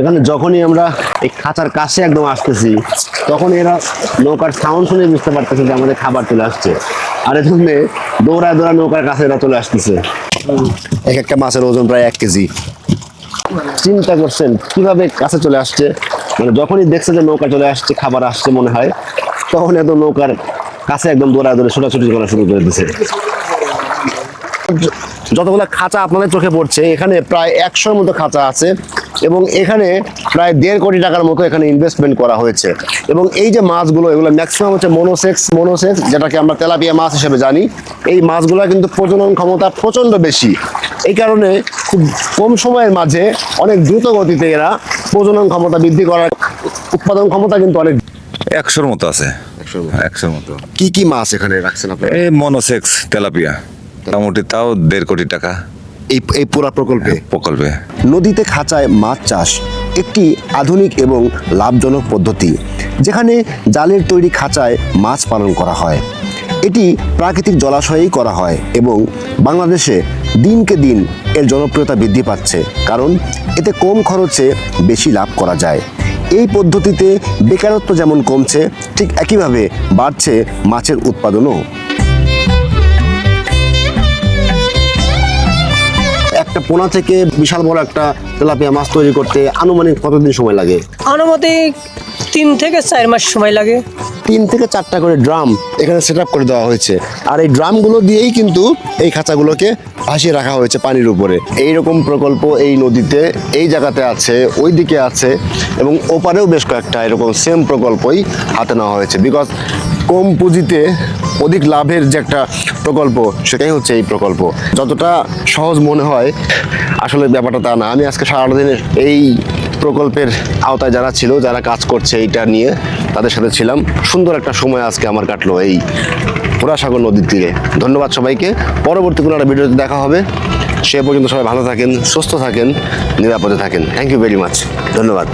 এখানে যখনই আমরা এই খাঁচার কাছে একদম আসতেছি তখন এরা নৌকার সাউন্ড শুনে বুঝতে পারতেছে যে আমাদের খাবার চলে আসছে। আর এজন্য দৌড়ায় দৌড়া নৌকার কাছে এরা চলে আসতেছে। এক একটা মাছের ওজন প্রায় এক কেজি। চিন্তা করছেন, কীভাবে কাছে চলে আসছে? মানে যখনই দেখছে যে নৌকা চলে আসছে, খাবার আসছে মনে হয় তখন এত নৌকার কাছে একদম দৌড়ায় দৌড়ে ছোটাছুটি করা শুরু করে দিছে। যতগুলো খাঁচা আপনাদের চোখে পড়ছে এখানে প্রায় একশোর মতো খাঁচা আছে এবং এখানে প্রায় দেড় কোটি টাকার মতো এখানে ইনভেস্টমেন্ট করা হয়েছে। এবং এই যে মাছগুলো এগুলো ম্যাক্সিমাম হচ্ছে মনোসেক্স মনোসেক্স যেটাকে আমরা তেলাপিয়া মাছ হিসেবে জানি। এই মাছগুলো কিন্তু প্রজনন ক্ষমতা প্রচণ্ড বেশি। এই কারণে খুব কম সময়ের মাঝে অনেক দ্রুত গতিতে এরা প্রজনন ক্ষমতা বৃদ্ধি করার উৎপাদন ক্ষমতা কিন্তু অনেক একশোর মতো আছে। একশোর মতো। কি কি মাছ এখানে রাখছেন আপনারা? এই মনোসেক্স তেলাপিয়া। মোটামুটি তাও দেড় কোটি টাকা। এই এই পুরা প্রকল্পে? প্রকল্পে। নদীতে খাঁচায় মাছ চাষ একটি আধুনিক এবং লাভজনক পদ্ধতি যেখানে জালের তৈরি খাঁচায় মাছ পালন করা হয়। এটি প্রাকৃতিক জলাশয়েই করা হয় এবং বাংলাদেশে দিনকে দিন এর জনপ্রিয়তা বৃদ্ধি পাচ্ছে কারণ এতে কম খরচে বেশি লাভ করা যায়। এই পদ্ধতিতে বেকারত্ব যেমন কমছে ঠিক একইভাবে বাড়ছে মাছের উৎপাদনও। একটা পোনা থেকে বিশাল বড় একটা তেলাপিয়া মাছ তৈরি করতে আনুমানিক কতদিন সময় লাগে? আনুমানিক তিন থেকে চার মাস সময় লাগে। তিন থেকে চারটা করে ড্রাম এখানে সেট করে দেওয়া হয়েছে। আর এই ড্রামগুলো দিয়েই কিন্তু এই খাঁচাগুলোকে ভাসিয়ে রাখা হয়েছে পানির উপরে। এইরকম প্রকল্প এই নদীতে এই জায়গাতে আছে ওই দিকে আছে এবং ওপারেও বেশ কয়েকটা এরকম সেম প্রকল্পই হাতে নেওয়া হয়েছে। বিকজ কম পুঁজিতে অধিক লাভের যে একটা প্রকল্প, সেটাই হচ্ছে এই প্রকল্প। যতটা সহজ মনে হয়, আসলে ব্যাপারটা তা না। আমি আজকে সারাদিন এই প্রকল্পের আওতায় যারা ছিল, যারা কাজ করছে এইটা নিয়ে তাদের সাথে ছিলাম। সুন্দর একটা সময় আজকে আমার কাটলো এই পুরাসাগর নদীর তীরে। ধন্যবাদ সবাইকে। পরবর্তী কোনো একটা ভিডিওতে দেখা হবে। সে পর্যন্ত সবাই ভালো থাকেন, সুস্থ থাকেন, নিরাপদে থাকেন। থ্যাংক ইউ ভেরি মাচ ধন্যবাদ।